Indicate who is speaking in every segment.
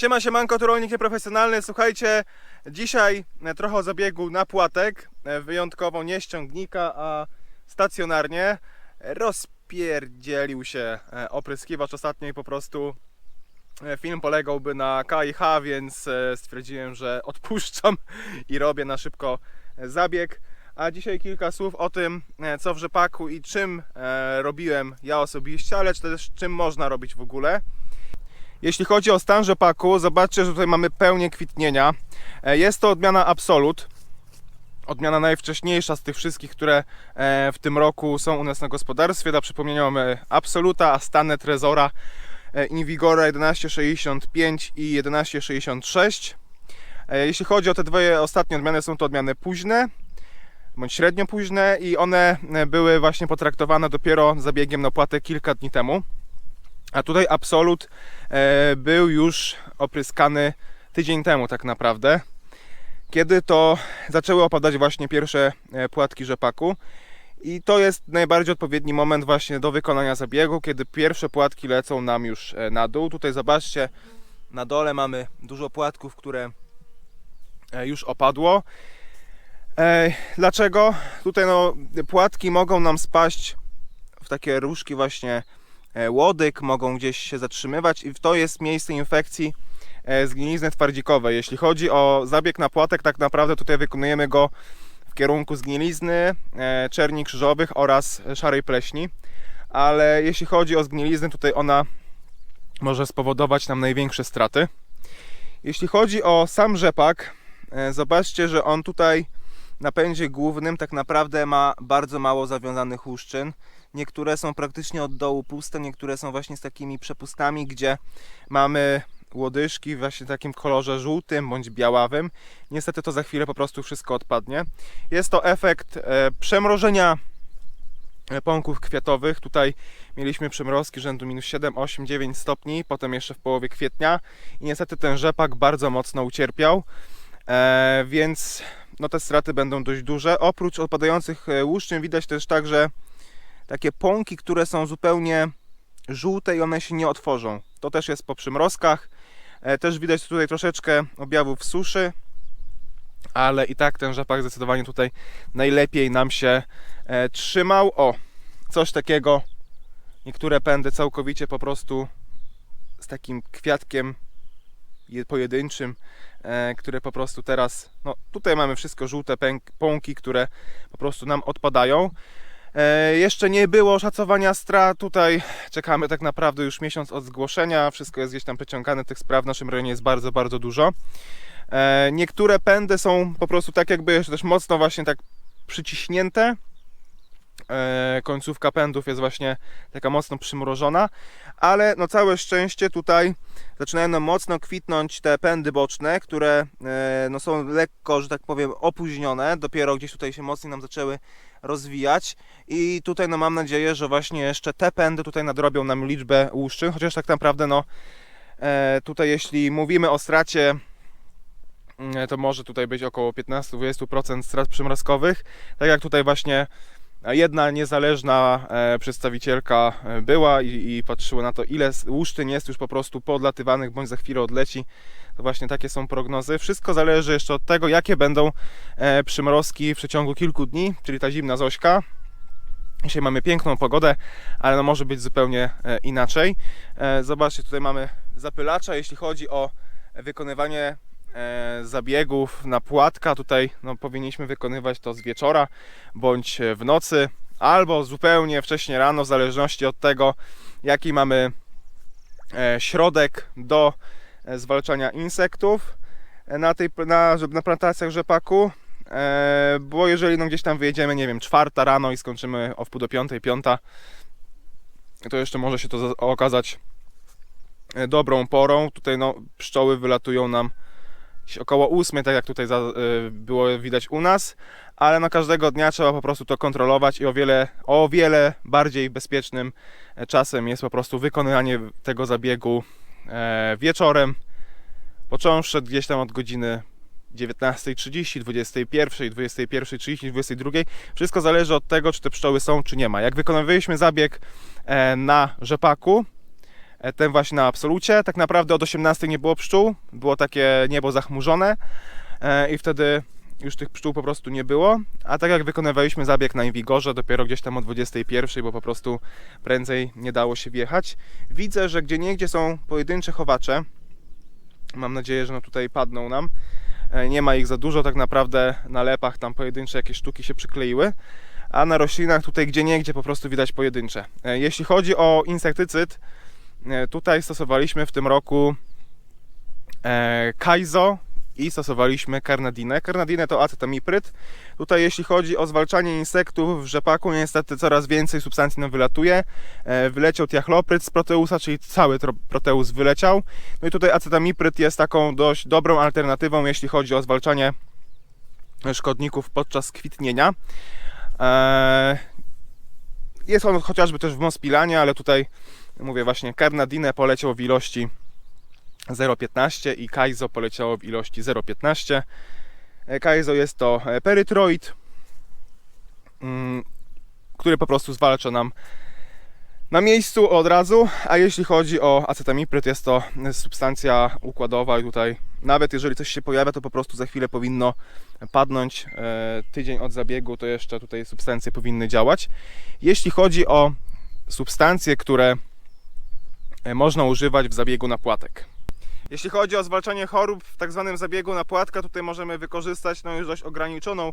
Speaker 1: Siema, siemanko, to rolnik nieprofesjonalny. Słuchajcie, dzisiaj e, trochę o zabiegu na płatek. E, Wyjątkowo nie ściągnika, a stacjonarnie. Rozpierdzielił się e, opryskiwacz ostatnio i po prostu film polegałby na K i H, więc stwierdziłem, że odpuszczam i robię na szybko zabieg. A dzisiaj kilka słów o tym, co w rzepaku i czym robiłem ja osobiście, ale też czym można robić w ogóle. Jeśli chodzi o stan rzepaku, zobaczcie, że tutaj mamy pełnię kwitnienia. E, Jest to odmiana Absolut. Odmiana najwcześniejsza z tych wszystkich, które e, w tym roku są u nas na gospodarstwie. Dla przypomnienia mamy Absoluta, Astane, Trezora, e, Invigora 1165 i 1166. E, Jeśli chodzi o te dwie ostatnie odmiany, są to odmiany późne bądź średnio późne i one były właśnie potraktowane dopiero zabiegiem na płatę kilka dni temu. A tutaj Absolut e, był już opryskany tydzień temu tak naprawdę, kiedy to zaczęły opadać właśnie pierwsze e, płatki rzepaku. I to jest najbardziej odpowiedni moment właśnie do wykonania zabiegu, kiedy pierwsze płatki lecą nam już e, na dół. Tutaj zobaczcie, na dole mamy dużo płatków, które już opadło. Dlaczego? Tutaj no, płatki mogą nam spaść w takie różki właśnie łodyg, mogą gdzieś się zatrzymywać i to jest miejsce infekcji e, zgnilizny twardzikowej. Jeśli chodzi o zabieg na płatek, tak naprawdę tutaj wykonujemy go w kierunku zgnilizny, e, czerni krzyżowych oraz szarej pleśni. Ale jeśli chodzi o zgniliznę, tutaj ona może spowodować nam największe straty. Jeśli chodzi o sam rzepak, e, zobaczcie, że on tutaj na pędzie głównym tak naprawdę ma bardzo mało zawiązanych łuszczyn. Niektóre są praktycznie od dołu puste, niektóre są właśnie z takimi przepustami, gdzie mamy łodyżki właśnie w takim kolorze żółtym bądź białawym. Niestety to za chwilę po prostu wszystko odpadnie. Jest to efekt e, przemrożenia e, pąków kwiatowych. Tutaj mieliśmy przymrozki rzędu minus 7, 8, 9 stopni, potem jeszcze w połowie kwietnia i niestety ten rzepak bardzo mocno ucierpiał. E, więc no te straty będą dość duże. Oprócz odpadających e, łuszczyn widać też także takie pąki, które są zupełnie żółte i one się nie otworzą. To też jest po przymrozkach. E, Też widać tutaj troszeczkę objawów suszy, ale i tak ten rzepak zdecydowanie tutaj najlepiej nam się e, trzymał. O, coś takiego. Niektóre pędy całkowicie po prostu z takim kwiatkiem je- pojedynczym e, które po prostu teraz, no tutaj mamy wszystko żółte pąki, które po prostu nam odpadają. E, jeszcze nie było szacowania strat, tutaj czekamy tak naprawdę już miesiąc od zgłoszenia, wszystko jest gdzieś tam przeciągane, tych spraw w naszym rejonie jest bardzo, bardzo dużo. E, niektóre pędy są po prostu tak jakby też mocno właśnie tak przyciśnięte, końcówka pędów jest właśnie taka mocno przymrożona, ale no całe szczęście tutaj zaczynają nam mocno kwitnąć te pędy boczne, które e, no są lekko, że tak powiem, opóźnione, dopiero gdzieś tutaj się mocniej nam zaczęły rozwijać. I tutaj no mam nadzieję, że właśnie jeszcze te pędy tutaj nadrobią nam liczbę łuszczyn, chociaż tak naprawdę no e, tutaj jeśli mówimy o stracie mm, to może tutaj być około 15-20% strat przymrozkowych, tak jak tutaj właśnie jedna niezależna e, przedstawicielka e, była i, i patrzyła na to, ile łuszczyn jest już po prostu podlatywanych, bądź za chwilę odleci. To właśnie takie są prognozy. Wszystko zależy jeszcze od tego, jakie będą e, przymrozki w przeciągu kilku dni, czyli ta zimna Zośka. Dzisiaj mamy piękną pogodę, ale no może być zupełnie inaczej. Zobaczcie, tutaj mamy zapylacza. Jeśli chodzi o wykonywanie zabiegów na płatka, tutaj no, powinniśmy wykonywać to z wieczora bądź w nocy, albo zupełnie wcześnie rano, w zależności od tego, jaki mamy e, środek do e, zwalczania insektów e, na, tej, na, na plantacjach rzepaku. E, bo jeżeli no, gdzieś tam wyjedziemy, nie wiem, czwarta rano i skończymy o wpół do piątej, piąta, to jeszcze może się to za- okazać e, dobrą porą. Tutaj no, pszczoły wylatują nam około 8, tak jak tutaj za, y, było widać u nas, ale na każdego dnia trzeba po prostu to kontrolować i o wiele, o wiele bardziej bezpiecznym e, czasem jest po prostu wykonanie tego zabiegu e, wieczorem, począwszy gdzieś tam od godziny 19.30, 21.00, 21.30, 22.00. Wszystko zależy od tego, czy te pszczoły są, czy nie ma. Jak wykonywaliśmy zabieg e, na rzepaku, Ten właśnie na absolucie. Tak naprawdę od 18 nie było pszczół, było takie niebo zachmurzone e, i wtedy już tych pszczół po prostu nie było. A tak jak wykonywaliśmy zabieg na Inwigorze, dopiero gdzieś tam o 21, bo po prostu prędzej nie dało się wjechać. Widzę, że gdzie niegdzie są pojedyncze chowacze. Mam nadzieję, że no tutaj padną nam. E, Nie ma ich za dużo, tak naprawdę na lepach tam pojedyncze jakieś sztuki się przykleiły, a na roślinach tutaj gdzie niegdzie po prostu widać pojedyncze. E, Jeśli chodzi o insektycyd, e, tutaj stosowaliśmy w tym roku e, Kaizo i stosowaliśmy karnadinę. Karnadinę to acetamipryd. Tutaj jeśli chodzi o zwalczanie insektów w rzepaku, niestety coraz więcej substancji nam wylatuje. E, Wyleciał tiachlopryd z proteusa, czyli cały proteus wyleciał. No i tutaj acetamipryd jest taką dość dobrą alternatywą, jeśli chodzi o zwalczanie szkodników podczas kwitnienia. Jest on chociażby też w Mospilanie, ale tutaj mówię właśnie Carnadine poleciał w ilości 0,15 i Kaizo poleciało w ilości 0,15. E, Kaizo jest to e, perytroid, mm, który po prostu zwalcza nam na miejscu od razu, a jeśli chodzi o acetamipryd, jest to substancja układowa i tutaj nawet jeżeli coś się pojawia, to po prostu za chwilę powinno padnąć. E, Tydzień od zabiegu to jeszcze tutaj substancje powinny działać. Jeśli chodzi o substancje, które można używać w zabiegu na płatek. Jeśli chodzi o zwalczanie chorób w tak zwanym zabiegu na płatka, tutaj możemy wykorzystać no, już dość ograniczoną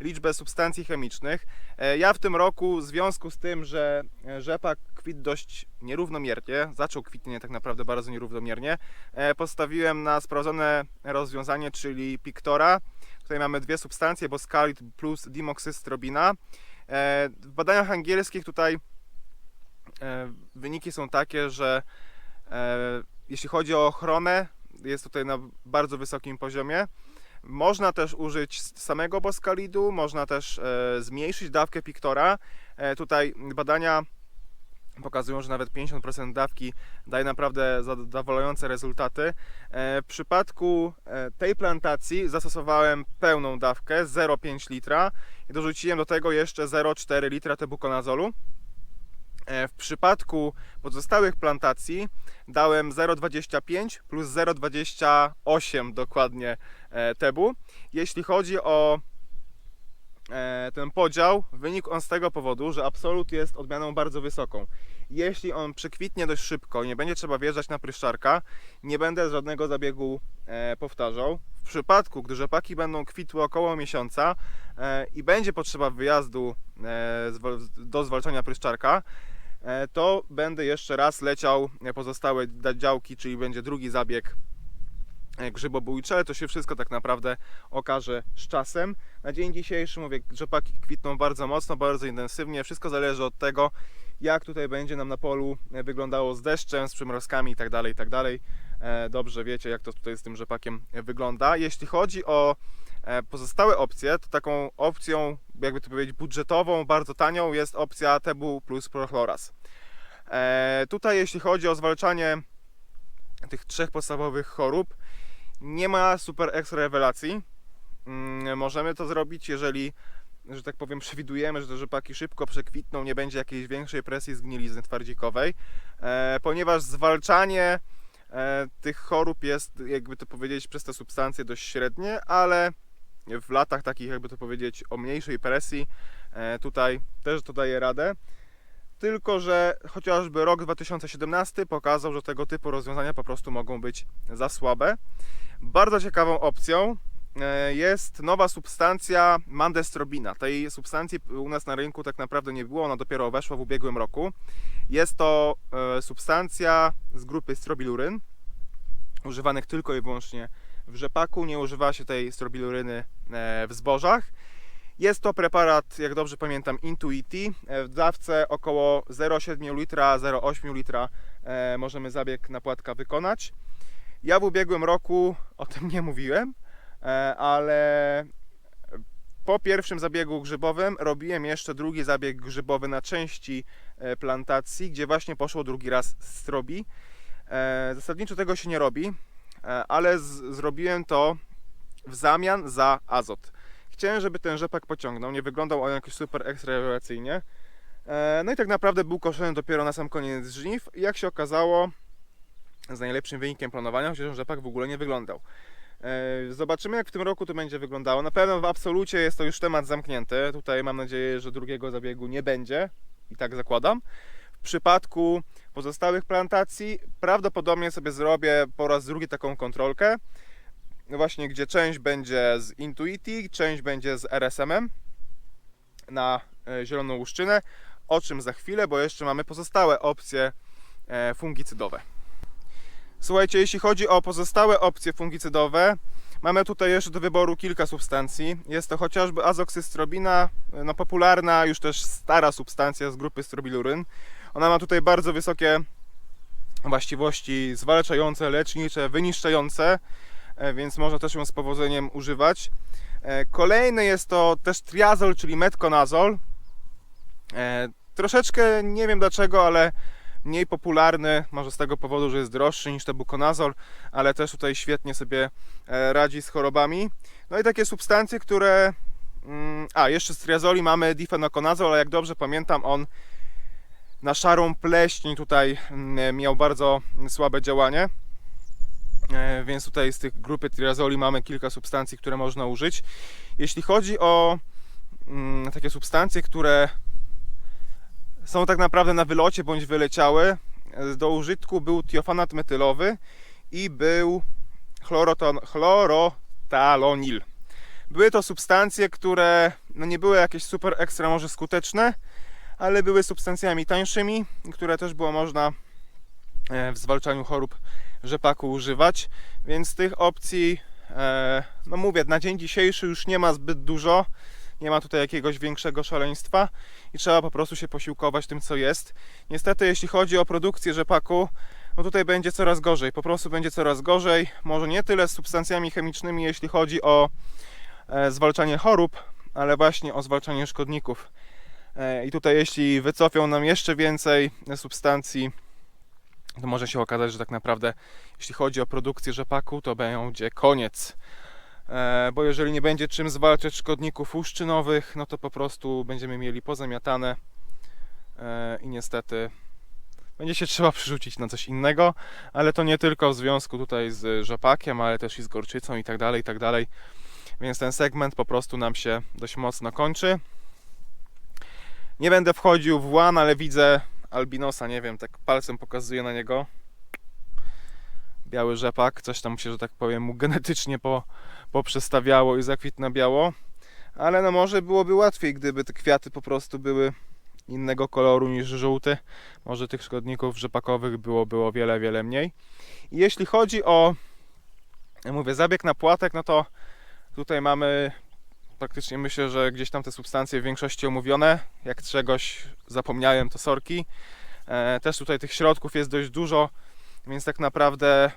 Speaker 1: liczbę substancji chemicznych. E, Ja w tym roku, w związku z tym, że e, rzepak kwitł dość nierównomiernie, zaczął kwitnienie tak naprawdę bardzo nierównomiernie, e, postawiłem na sprawdzone rozwiązanie, czyli Pictora. Tutaj mamy dwie substancje, Boscalit plus dimoksystrobina. E, W badaniach angielskich tutaj e, wyniki są takie, że e, jeśli chodzi o ochronę, jest tutaj na bardzo wysokim poziomie. Można też użyć samego boskalidu, można też e, zmniejszyć dawkę Pictora. E, tutaj badania pokazują, że nawet 50% dawki daje naprawdę zadowalające rezultaty. E, w przypadku e, tej plantacji zastosowałem pełną dawkę 0,5 litra i dorzuciłem do tego jeszcze 0,4 litra tebukonazolu. E, W przypadku pozostałych plantacji dałem 0,25 plus 0,28 dokładnie e, tebu. Jeśli chodzi o e, ten podział, wynikł on z tego powodu, że absolut jest odmianą bardzo wysoką. Jeśli on przekwitnie dość szybko, nie będzie trzeba wjeżdżać na pryszczarka, nie będę żadnego zabiegu powtarzał. W przypadku, gdy rzepaki będą kwitły około miesiąca i będzie potrzeba wyjazdu do zwalczania pryszczarka, to będę jeszcze raz leciał pozostałe da- działki, czyli będzie drugi zabieg e, grzybobójczy, ale to się wszystko tak naprawdę okaże z czasem. Na dzień dzisiejszy mówię, rzepaki kwitną bardzo mocno, bardzo intensywnie. Wszystko zależy od tego, jak tutaj będzie nam na polu e, wyglądało z deszczem, z przymrozkami itd. itd. E, Dobrze wiecie, jak to tutaj z tym rzepakiem e, wygląda. Jeśli chodzi o e, pozostałe opcje, to taką opcją, jakby to powiedzieć, budżetową, bardzo tanią jest opcja Tebu plus Prochloras. E, Tutaj jeśli chodzi o zwalczanie tych trzech podstawowych chorób, nie ma super ekstra rewelacji. Mm, Możemy to zrobić, jeżeli, że tak powiem, przewidujemy, że te rzepaki szybko przekwitną, nie będzie jakiejś większej presji zgnilizny twardzikowej, e, ponieważ zwalczanie e, tych chorób jest, jakby to powiedzieć, przez te substancje dość średnie, ale w latach takich, jakby to powiedzieć, o mniejszej presji, e, tutaj też to daje radę. Tylko, że chociażby rok 2017 pokazał, że tego typu rozwiązania po prostu mogą być za słabe. Bardzo ciekawą opcją e, jest nowa substancja mandestrobina. Tej substancji u nas na rynku tak naprawdę nie było, ona dopiero weszła w ubiegłym roku. Jest to e, substancja z grupy strobiluryn, używanych tylko i wyłącznie w rzepaku. Nie używa się tej strobiluryny e, w zbożach. Jest to preparat, jak dobrze pamiętam, Intuiti. E, W dawce około 0,7 litra, 0,8 litra e, możemy zabieg na płatka wykonać. Ja w ubiegłym roku o tym nie mówiłem, ale po pierwszym zabiegu grzybowym robiłem jeszcze drugi zabieg grzybowy na części plantacji, gdzie właśnie poszło drugi raz strobi. Zasadniczo tego się nie robi, ale z, zrobiłem to w zamian za azot. Chciałem, żeby ten rzepak pociągnął, nie wyglądał on jakoś super ekstra rewelacyjnie. E, No i tak naprawdę był koszony dopiero na sam koniec żniw. Jak się okazało, z najlepszym wynikiem planowania, chociaż rzepak w ogóle nie wyglądał. E, Zobaczymy, jak w tym roku to będzie wyglądało. Na pewno w absolucie jest to już temat zamknięty. Tutaj mam nadzieję, że drugiego zabiegu nie będzie i tak zakładam. W przypadku pozostałych plantacji prawdopodobnie sobie zrobię po raz drugi taką kontrolkę. No właśnie, gdzie część będzie z Intuiti, część będzie z RSM-em na e, zieloną łuszczynę, o czym za chwilę, bo jeszcze mamy pozostałe opcje e, fungicydowe. Słuchajcie, jeśli chodzi o pozostałe opcje fungicydowe, mamy tutaj jeszcze do wyboru kilka substancji. Jest to chociażby azoksystrobina, no popularna, już też stara substancja z grupy strobiluryn. Ona ma tutaj bardzo wysokie właściwości zwalczające, lecznicze, wyniszczające, e, więc można też ją z powodzeniem używać. E, Kolejny jest to też triazol, czyli metconazol. E, Troszeczkę nie wiem dlaczego, ale mniej popularny, może z tego powodu, że jest droższy niż tebuconazol, ale też tutaj świetnie sobie radzi z chorobami. No i takie substancje, które... mm, A, jeszcze z triazoli mamy difenoconazol, ale jak dobrze pamiętam, on na szarą pleśń tutaj mm, miał bardzo słabe działanie. E, Więc tutaj z tych grupy triazoli mamy kilka substancji, które można użyć. Jeśli chodzi o mm, takie substancje, które są tak naprawdę na wylocie bądź wyleciały, e, do użytku był tiofanat metylowy i był chloroton, chlorotalonil. Były to substancje, które no nie były jakieś super ekstra może skuteczne, ale były substancjami tańszymi, które też było można e, w zwalczaniu chorób rzepaku używać, więc tych opcji, e, no mówię, na dzień dzisiejszy już nie ma zbyt dużo, nie ma tutaj jakiegoś większego szaleństwa i trzeba po prostu się posiłkować tym, co jest. Niestety, jeśli chodzi o produkcję rzepaku, no tutaj będzie coraz gorzej, po prostu będzie coraz gorzej, może nie tyle z substancjami chemicznymi, jeśli chodzi o e, zwalczanie chorób, ale właśnie o zwalczanie szkodników. E, I tutaj jeśli wycofią nam jeszcze więcej substancji, to może się okazać, że tak naprawdę jeśli chodzi o produkcję rzepaku, to będzie koniec. E, Bo jeżeli nie będzie czym zwalczać szkodników łuszczynowych, no to po prostu będziemy mieli pozamiatane e, i niestety będzie się trzeba przerzucić na coś innego, ale to nie tylko w związku tutaj z rzepakiem, ale też i z gorczycą i tak dalej, i tak dalej. Więc ten segment po prostu nam się dość mocno kończy. Nie będę wchodził w łan, ale widzę albinosa, nie wiem, tak palcem pokazuję na niego. Biały rzepak, coś tam się, że tak powiem, mu genetycznie po, poprzestawiało i zakwit na biało. Ale no może byłoby łatwiej, gdyby te kwiaty po prostu były innego koloru niż żółty. Może tych szkodników rzepakowych byłoby o wiele, wiele mniej. I jeśli chodzi o, mówię, zabieg na płatek, no to tutaj mamy praktycznie myślę, że gdzieś tam te substancje w większości omówione. Jak czegoś zapomniałem, to sorki. E, też tutaj tych środków jest dość dużo, więc tak naprawdę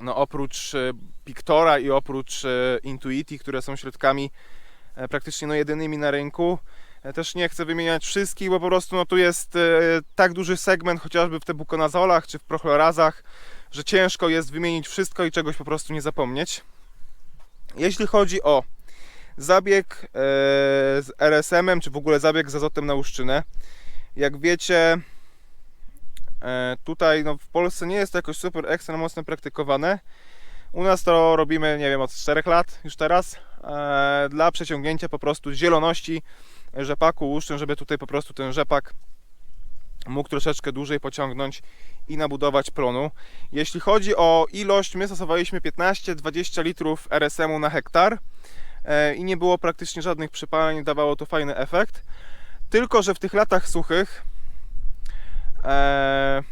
Speaker 1: no oprócz e, Pictora i oprócz e, Intuiti, które są środkami praktycznie no jedynymi na rynku, też nie chcę wymieniać wszystkich, bo po prostu no tu jest tak duży segment chociażby w tebukonazolach czy w prochlorazach, że ciężko jest wymienić wszystko i czegoś po prostu nie zapomnieć. Jeśli chodzi o zabieg e, z RSM-em, czy w ogóle zabieg z azotem na łuszczynę. Jak wiecie, e, tutaj no, w Polsce nie jest to jakoś super ekstra mocno praktykowane. U nas to robimy, nie wiem, od 4 lat już teraz, e, dla przeciągnięcia po prostu zieloności rzepaku łuszczyn, żeby tutaj po prostu ten rzepak mógł troszeczkę dłużej pociągnąć i nabudować plonu. Jeśli chodzi o ilość, my stosowaliśmy 15-20 litrów RSM-u na hektar i nie było praktycznie żadnych przypaleń, dawało to fajny efekt. Tylko, że w tych latach suchych e,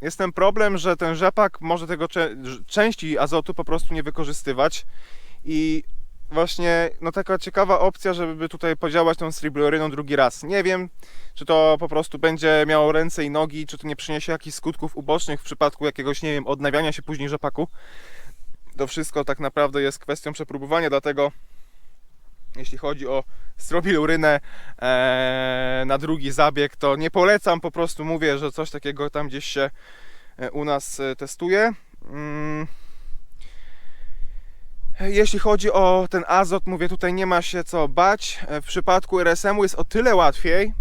Speaker 1: jest ten problem, że ten rzepak może tego części azotu po prostu nie wykorzystywać i właśnie no taka ciekawa opcja, żeby tutaj podziałać tą stribluryną drugi raz. Nie wiem, czy to po prostu będzie miało ręce i nogi, czy to nie przyniesie jakichś skutków ubocznych w przypadku jakiegoś, nie wiem, odnawiania się później rzepaku. To wszystko tak naprawdę jest kwestią przepróbowania, dlatego jeśli chodzi o strobilurynę e, na drugi zabieg, to nie polecam, po prostu mówię, że coś takiego tam gdzieś się e, u nas e, testuje. Mm. Jeśli chodzi o ten azot, mówię, tutaj nie ma się co bać. E, W przypadku RSM-u jest o tyle łatwiej,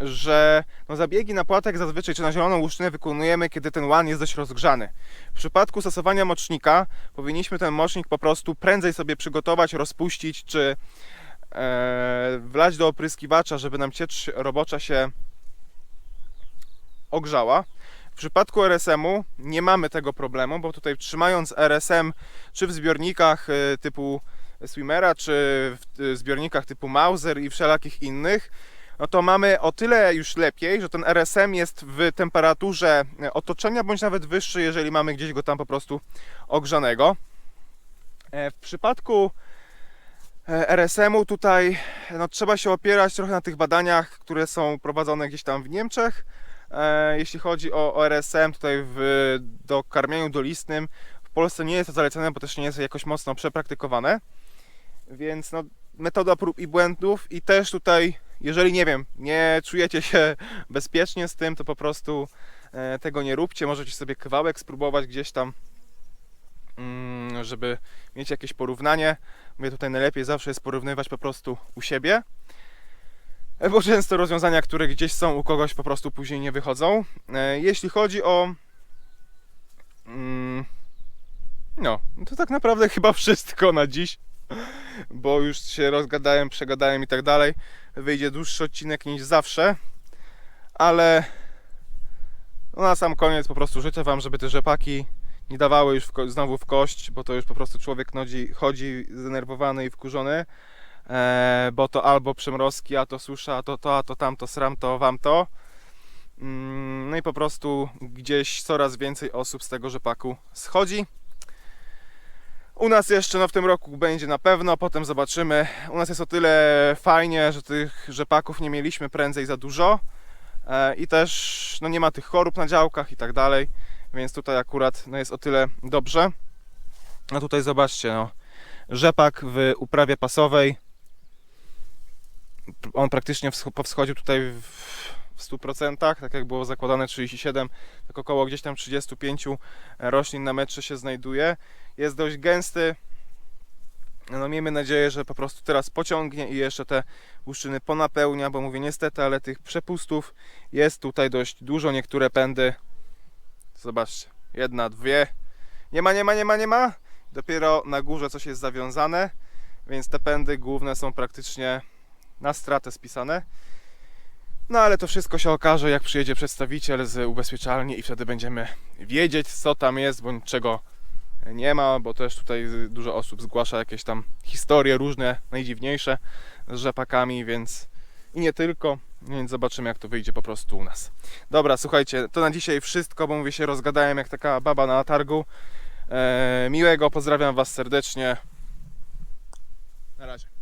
Speaker 1: że no zabiegi na płatek zazwyczaj czy na zieloną łuszczynę wykonujemy, kiedy ten łan jest dość rozgrzany. W przypadku stosowania mocznika powinniśmy ten mocznik po prostu prędzej sobie przygotować, rozpuścić czy e, wlać do opryskiwacza, żeby nam ciecz robocza się ogrzała. W przypadku RSM-u nie mamy tego problemu, bo tutaj trzymając RSM czy w zbiornikach y, typu Swimmera, czy w y, zbiornikach typu Mauser i wszelakich innych, no to mamy o tyle już lepiej, że ten RSM jest w temperaturze otoczenia, bądź nawet wyższy, jeżeli mamy gdzieś go tam po prostu ogrzanego. E, W przypadku e, RSM-u tutaj no, trzeba się opierać trochę na tych badaniach, które są prowadzone gdzieś tam w Niemczech. E, Jeśli chodzi o, RSM tutaj w dokarmieniu dolistnym, w Polsce nie jest to zalecane, bo też nie jest jakoś mocno przepraktykowane. Więc no, metoda prób i błędów i też tutaj, jeżeli nie wiem, nie czujecie się bezpiecznie z tym, to po prostu e, tego nie róbcie. Możecie sobie kawałek spróbować gdzieś tam, mm, żeby mieć jakieś porównanie. Mówię tutaj najlepiej zawsze jest porównywać po prostu u siebie. E, Bo często rozwiązania, które gdzieś są u kogoś, po prostu później nie wychodzą. E, Jeśli chodzi o. mm, No, to tak naprawdę chyba wszystko na dziś. Bo już się rozgadałem, przegadałem i tak dalej. Wyjdzie dłuższy odcinek niż zawsze. Ale no na sam koniec po prostu życzę Wam, żeby te rzepaki nie dawały już w znowu w kość, bo to już po prostu człowiek nodzi, chodzi zdenerwowany i wkurzony. E, bo to albo przymrozki, a to susza, a to to, a to tamto, sram to, wam to. Mm, No i po prostu gdzieś coraz więcej osób z tego rzepaku schodzi. U nas jeszcze no, w tym roku będzie na pewno, potem zobaczymy. U nas jest o tyle fajnie, że tych rzepaków nie mieliśmy prędzej za dużo e, i też no, nie ma tych chorób na działkach i tak dalej, więc tutaj akurat no, jest o tyle dobrze. A tutaj zobaczcie, no, rzepak w uprawie pasowej on praktycznie wsch- powschodził tutaj w, w 100%, tak jak było zakładane 37, tak około gdzieś tam 35 roślin na metrze się znajduje. Jest dość gęsty. No miejmy nadzieję, że po prostu teraz pociągnie i jeszcze te łuszczyny ponapełnia, bo mówię niestety, ale tych przepustów jest tutaj dość dużo. Niektóre pędy, zobaczcie, jedna, dwie, nie ma, nie ma, nie ma, nie ma. Dopiero na górze coś jest zawiązane, więc te pędy główne są praktycznie na stratę spisane. No ale to wszystko się okaże, jak przyjedzie przedstawiciel z ubezpieczalni i wtedy będziemy wiedzieć, co tam jest, bądź czego nie ma, bo też tutaj dużo osób zgłasza jakieś tam historie różne, najdziwniejsze z rzepakami, więc i nie tylko, więc zobaczymy jak to wyjdzie po prostu u nas. Dobra, słuchajcie, to na dzisiaj wszystko, bo mówię się rozgadałem jak taka baba na targu. Eee, miłego, pozdrawiam Was serdecznie. Na razie.